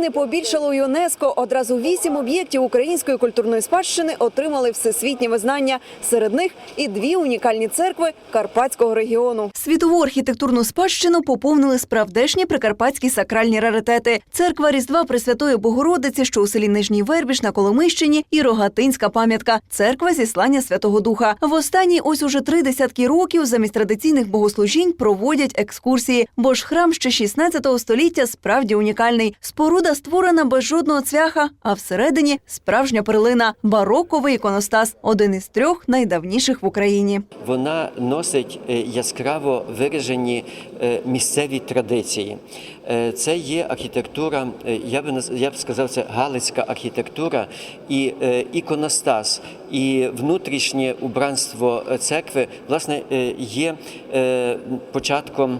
України побільшало у ЮНЕСКО. Одразу вісім об'єктів української культурної спадщини отримали всесвітнє визнання. Серед них і дві унікальні церкви Карпатського регіону. Світову архітектурну спадщину поповнили справдешні прикарпатські сакральні раритети. Церква Різдва Пресвятої Богородиці, що у селі Нижній Вербіш на Коломищині, і Рогатинська пам'ятка. Церква зіслання Святого Духа. В останні ось уже три десятки років замість традиційних богослужінь проводять екскурсії, бо ж храм ще 16 століття справді унікальний. Споруда створена без жодного цвяха, а всередині справжня перлина бароковий іконостас, один із трьох найдавніших в Україні. Вона носить е, яскраво виражені е, місцеві традиції. Е, Це є архітектура, я наз- я б сказав, це галицька архітектура і іконостас, і внутрішнє убранство церкви власне є початком.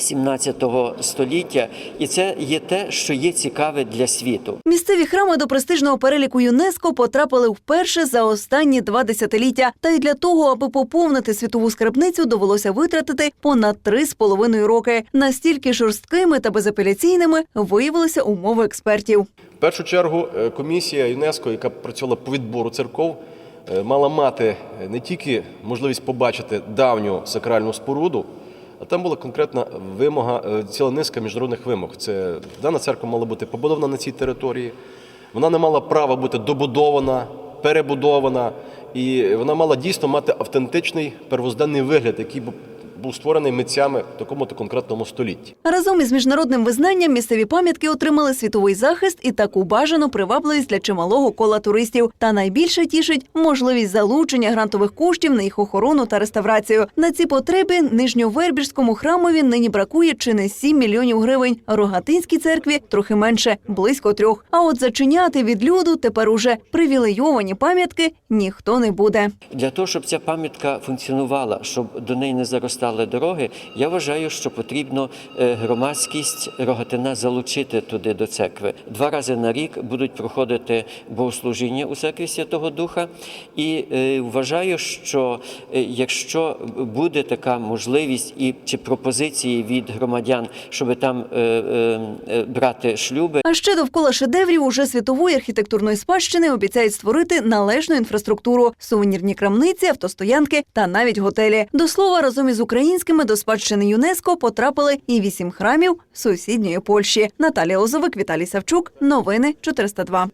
17 століття, і це є те, що є цікаве для світу. Місцеві храми до престижного переліку ЮНЕСКО потрапили вперше за останні два десятиліття. Та й для того, аби поповнити світову скарбницю, довелося витратити понад три з половиною роки. Настільки жорсткими та безапеляційними виявилися умови експертів. В першу чергу е, комісія ЮНЕСКО, яка працювала по відбору церков, е, мала мати не тільки можливість побачити давню сакральну споруду, а там була конкретна вимога, е, ціла низка міжнародних вимог. Це дана церква мала бути побудована на цій території, вона не мала права бути добудована, перебудована, і вона мала дійсно мати автентичний первозданний вигляд, який був- створений митцями в такому-то конкретному столітті. Разом із міжнародним визнанням місцеві пам'ятки отримали світовий захист і таку бажану привабливість для чималого кола туристів. Та найбільше тішить можливість залучення грантових коштів на їх охорону та реставрацію. На ці потреби нижньовербіжському храмові нині бракує чи не 7 мільйонів гривень. Рогатинській церкві трохи менше близько трьох. А от зачиняти від люду тепер уже привілейовані пам'ятки ніхто не буде. Для того, щоб ця пам'ятка функціонувала, щоб до неї не заростали дороги, я вважаю, що потрібно е, громадськість Рогатина залучити туди до церкви. Два рази на рік будуть проходити богослужіння у церкві Святого Духа. І е, вважаю, що е, якщо буде така можливість і чи пропозиції від громадян, щоб там брати шлюби, А ще довкола шедеврів уже світової архітектурної спадщини обіцяють створити належну інфраструктуру, сувенірні крамниці, автостоянки та навіть готелі. До слова, разом із українськими до спадщини ЮНЕСКО потрапили і вісім храмів сусідньої Польщі. Наталія Лозовик, Віталій Савчук. Новини 402.